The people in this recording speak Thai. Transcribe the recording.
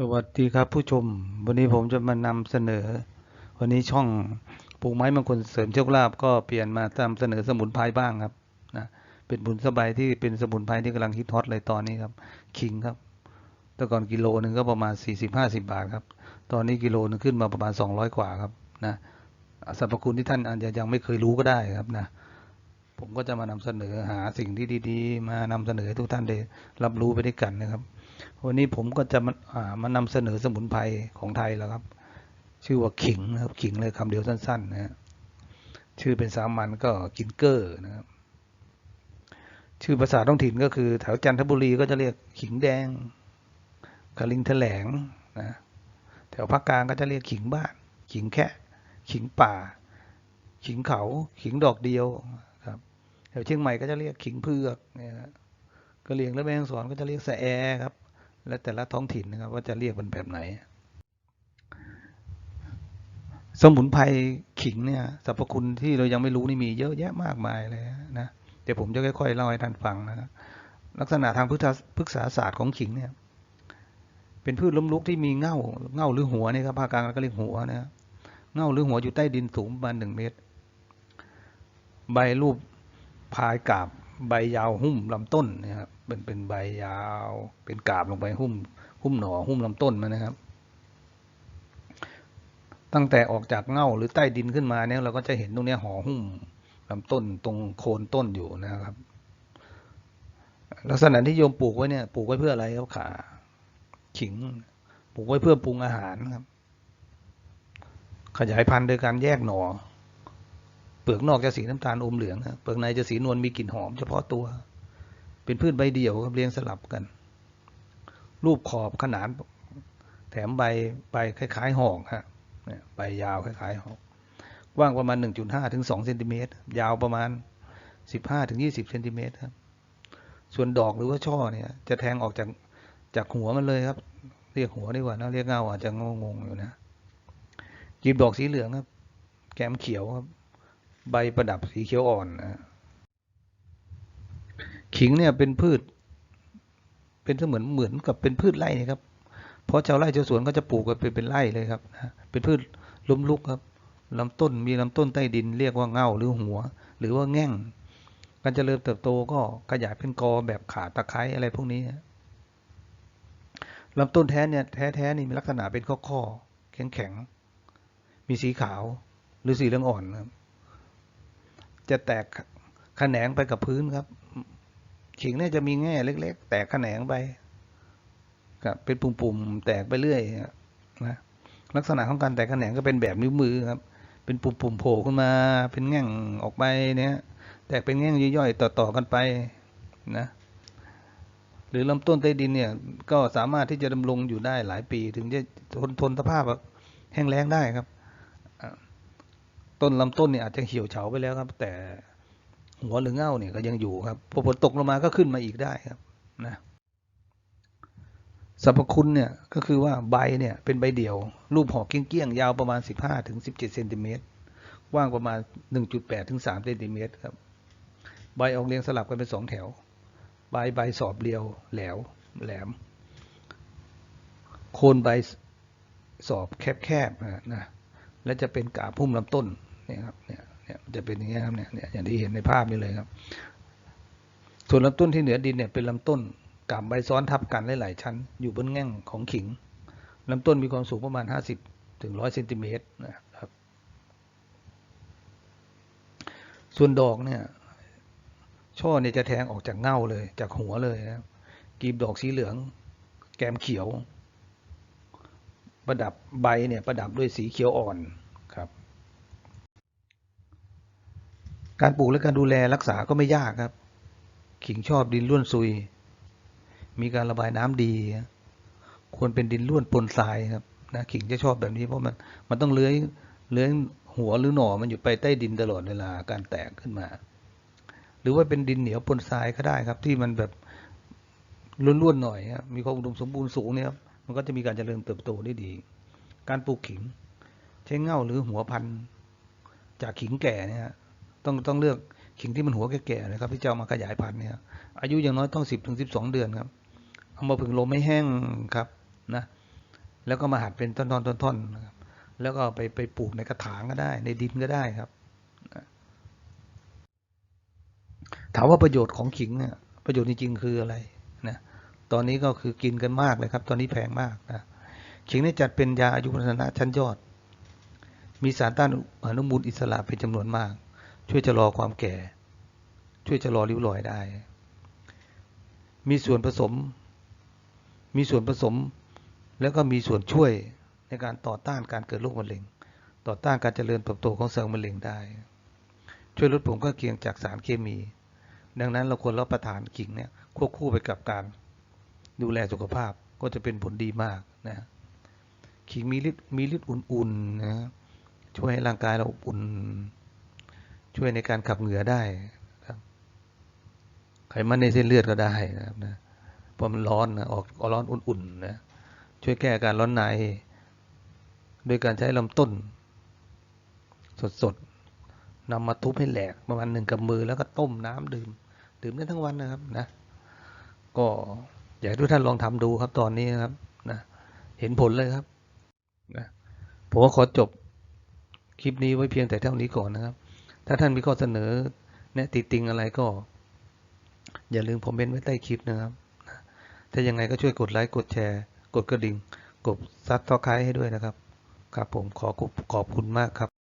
สวัสดีครับผู้ชม วันนี้ผมจะมานำเสนอ วันนี้ช่องปลูกไม้มงคลเสริมโชคลาภก็เปลี่ยนมานำเสนอสมุนไพรบ้างครับนะเป็นบุญสบายที่เป็นสมุนไพรที่กำลังฮิตฮอตเลยตอนนี้ครับขิงครับแต่ก่อนกิโลหนึ่งก็ประมาณ 40-50 บาทครับ ตอนนี้กิโลหนึงขึ้นมาประมาณ 200 กว่าครับนะสรรพคุณที่ท่านอาจจะยังไม่เคยรู้ก็ได้ครับนะผมก็จะมานำเสนอหาสิ่งที่ดี ๆ มานำเสนอให้ทุกท่านได้รับรู้ไปด้วยกันนะครับ วันนี้ผมก็จะมาามานำเสนอสมุนไพรของไทยแล้วครับ ชื่อว่าขิงนะครับขิงเลยคำเดียวสั้นๆนะฮะชื่อเป็นสามัญก็กินเกอร์นะครับ ชื่อภาษาท้องถิ่นก็คือแถวจันทบุรีก็จะเรียกขิงแดงกะลิงแถลงนะแถวภาคกลางก็จะเรียกขิงบ้าน ขิงแคะขิงป่า ขิงเขา ขิงดอกเดียวครับแถวเชียงใหม่ก็จะเรียกขิงเผือกเนี่ยนะกะเหรี่ยงและแม่งสอนก็จะเรียกแสแอครับ และแต่ละท้องถิ่นนะครับ ว่าจะเรียกมันแบบไหน สมุนไพรขิงเนี่ยสรรพคุณที่เรายังไม่รู้นี่มีเยอะแยะมากมายเลยนะเดี๋ยวผมจะค่อยๆเล่าให้ท่านฟังนะครับลักษณะทางพฤกษาพฤกษาศาสตร์ของขิงเนี่ย เป็นพืชล้มลุกที่มีเง่าเง่าหรือหัวนี่ครับภาคกลางก็เรียกหัวนะเง่าหรือหัวอยู่ใต้ดินสูงประมาณหนึ่งเมตร ใบรูปพายกาบ ใบยาวหุ้มลำต้นนะครับเป็นเป็นใบยาวเป็นกาบลงไปหุ้มหุ้มหน่อหุ้มลำต้นมันนะครับ ตั้งแต่ออกจากเง่าหรือใต้ดินขึ้นมาเนี่ยเราก็จะเห็นตรงนี้ห่อหุ้มลำต้นตรงโคนต้นอยู่นะครับ ลักษณะที่โยมปลูกไว้เนี่ยปลูกไว้เพื่ออะไรครับขาขิงปลูกไว้เพื่อปรุงอาหารครับ ขยายพันธุ์โดยการแยกหน่อ ปลือกนอกจะสีน้ำตาลอมเหลืองครับเปลือกในจะสีนวลมีกลิ่นหอมเฉพาะตัว เป็นพืชใบเดี่ยวครับเรียงสลับกัน รูปขอบขนาน แถมใบใบคล้ายๆหอกฮะใบยาวคล้ายๆหอกกว้างประมาณ 1.5 ถึง 2 เซนติเมตร ยาวประมาณ 15 ถึง 20 เซนติเมตรครับ ส่วนดอกหรือว่าช่อเนี่ย จะแทงออกจากจากหัวมันเลยครับ เรียกหัวดีกว่านะเรียกเงาอาจจะงงๆอยู่นะกีบดอกสีเหลืองครับ แก้มเขียวครับ ใบประดับสีเขียวอ่อนนะขิงเนี่ยเป็นพืช เป็นเสมือนเหมือนกับเป็นพืชไร่นะครับ เพราะชาวไร่ชาวสวนก็จะปลูกกันเป็นเป็นไร่เลยครับนะเป็นพืชล้มลุกครับลำต้นมีลำต้นใต้ดินเรียกว่าเง่าหรือหัว หรือว่าแง่ง การเจริญเติบโตก็ขยายเป็นกอแบบขาตะไคร้อะไรพวกนี้ลำต้นแท้เนี่ยแท้ๆนี่มีลักษณะเป็นข้อๆแข็งๆมีสีขาวหรือสีเหลืองอ่อนครับ จะแตกแขนงไปกับพื้นครับ ขิงเนี่ยจะมีแง่เล็ก ๆ แตกแขนงไปครับเป็นปุ่มๆแตกไปเรื่อยนะลักษณะของการแตกแขนงก็เป็นแบบนิ้วมือครับ เป็นปุ่มๆโผล่ขึ้นมา เป็นแง่งออกไปเนี่ยแตกเป็นแง่งย่อยๆต่อๆกันไปนะหรือลำต้นใต้ดินเนี่ย ก็สามารถที่จะดำรงอยู่ได้หลายปี ถึงจะทนทนสภาพแบบแห้งแล้งได้ครับ ต้นลำต้นเนี่ยอาจจะเหี่ยวเฉาไปแล้วครับ แต่หัวหรือเง่าเนี่ยก็ยังอยู่ครับพอฝนตกลงมาก็ขึ้นมาอีกได้ครับนะสรรพคุณเนี่ยก็คือว่าใบเนี่ยเป็นใบเดี่ยว รูปห่อเกี้ยงๆยาวประมาณ 15ถึง17เซนติเมตรกว้างประมาณ 1.8ถึง3เซนติเมตรครับ ใบออกเรียงสลับกันเป็นสองแถว ใบใบสอบเรียวแหลวแหลม โคนใบสอบแคบๆนะนะและจะเป็นกาบพุ่มลำต้น เนี่ยครับเนี่ยเนี่ยจะเป็นอย่างนี้ครับเนี่ยเนี่ยอย่างที่เห็นในภาพนี้เลยครับ ส่วนลำต้นที่เหนือดินเนี่ยเป็นลำต้นกาบใบซ้อนทับกันหลายๆชั้น อยู่บนแง่งของขิงลำต้นมีความสูงประมาณ 50ถึง100เซนติเมตรนะครับ ส่วนดอกเนี่ย ช่อเนี่ยจะแทงออกจากเง่าเลย จากหัวเลยนะครับกีบดอกสีเหลือง แกมเขียว ประดับใบเนี่ยประดับด้วยสีเขียวอ่อนครับ การปลูกและการดูแลรักษาก็ไม่ยากครับ ขิงชอบดินร่วนซุย มีการระบายน้ำดี ควรเป็นดินร่วนปนทรายครับนะขิงจะชอบแบบนี้เพราะมันมันต้องเลื้อยเลื้อยหัวหรือหน่อมันอยู่ไปใต้ดินตลอดเวลาการแตกขึ้นมา หรือว่าเป็นดินเหนียวปนทรายก็ได้ครับ ที่มันแบบร่วนๆหน่อยครมีความอุดมสมบูรณ์สูงเนี่ยครับมันก็จะมีการเจริญเติบโตได้ดี การปลูกขิง ใช้เง่าหรือหัวพันธุ์จากขิงแก่เนี่ย ต้องต้องเลือกขิงที่มันหัวแก่ๆนะครับที่จะเอามาขยายพันธุ์เนี่ยอายุอย่างน้อยต้องสิบถึงสิบสองเดือนครับเอามาผึ่งลมไม่แห้งครับนะแล้วก็มาหั่นเป็นท่อนๆๆๆนะครับแล้วก็ไปไปปลูกในกระถางก็ได้ ในดินก็ได้ครับ ถามว่าประโยชน์ของขิงเนี่ยประโยชน์จริงๆคืออะไรนะตอนนี้ก็คือกินกันมากเลยครับ ตอนนี้แพงมากนะขิงนี่จัดเป็นยาอายุวัฒนะชั้นยอด มีสารต้านอนุมูลอิสระเป็นจำนวนมาก ช่วยชะลอความแก่ ช่วยชะลอริ้วรอยได้ มีส่วนผสม มีส่วนผสม แล้วก็มีส่วนช่วยในการต่อต้านการเกิดโรคมะเร็ง ต่อต้านการเจริญเติบโตของเซลล์มะเร็งได้ ช่วยลดผลข้างเคียงจากสารเคมี ดังนั้นเราควรรับประทานขิงเนี่ยควบคู่ไปกับการดูแลสุขภาพก็จะเป็นผลดีมากนะขิงมีฤทธิ์มีฤทธิ์อุ่นๆนะช่วยให้ร่างกายเราอบอุ่น ช่วยในการขับเหงื่อได้ครับไขมันในเส้นเลือดก็ได้นะครับนะเพราะมันร้อนนะออกอร้อนอุ่นๆนะช่วยแก้อาการร้อนในโดยการใช้ลำต้น สดๆนำมาทุบให้แหลกประมาณหนึ่งกับมือแล้วก็ต้มน้ำดื่ม ดื่มได้ทั้งวันนะครับนะ ก็อยากให้ทุกท่านลองทำดูครับตอนนี้นะครับนะเห็นผลเลยครับนะผมก็ขอจบคลิปนี้ไว้เพียงแต่เท่านี้ก่อนนะครับ ถ้าท่านมีข้อเสนอ แนะติติงอะไรก็ อย่าลืมคอมเมนต์ไว้ใต้คลิปนะครับ ถ้ายังไงก็ช่วยกดไลค์กดแชร์ กดกระดิ่ง กดซับสไครต์ให้ด้วยนะครับ ครับผมขอขอบคุณมากครับ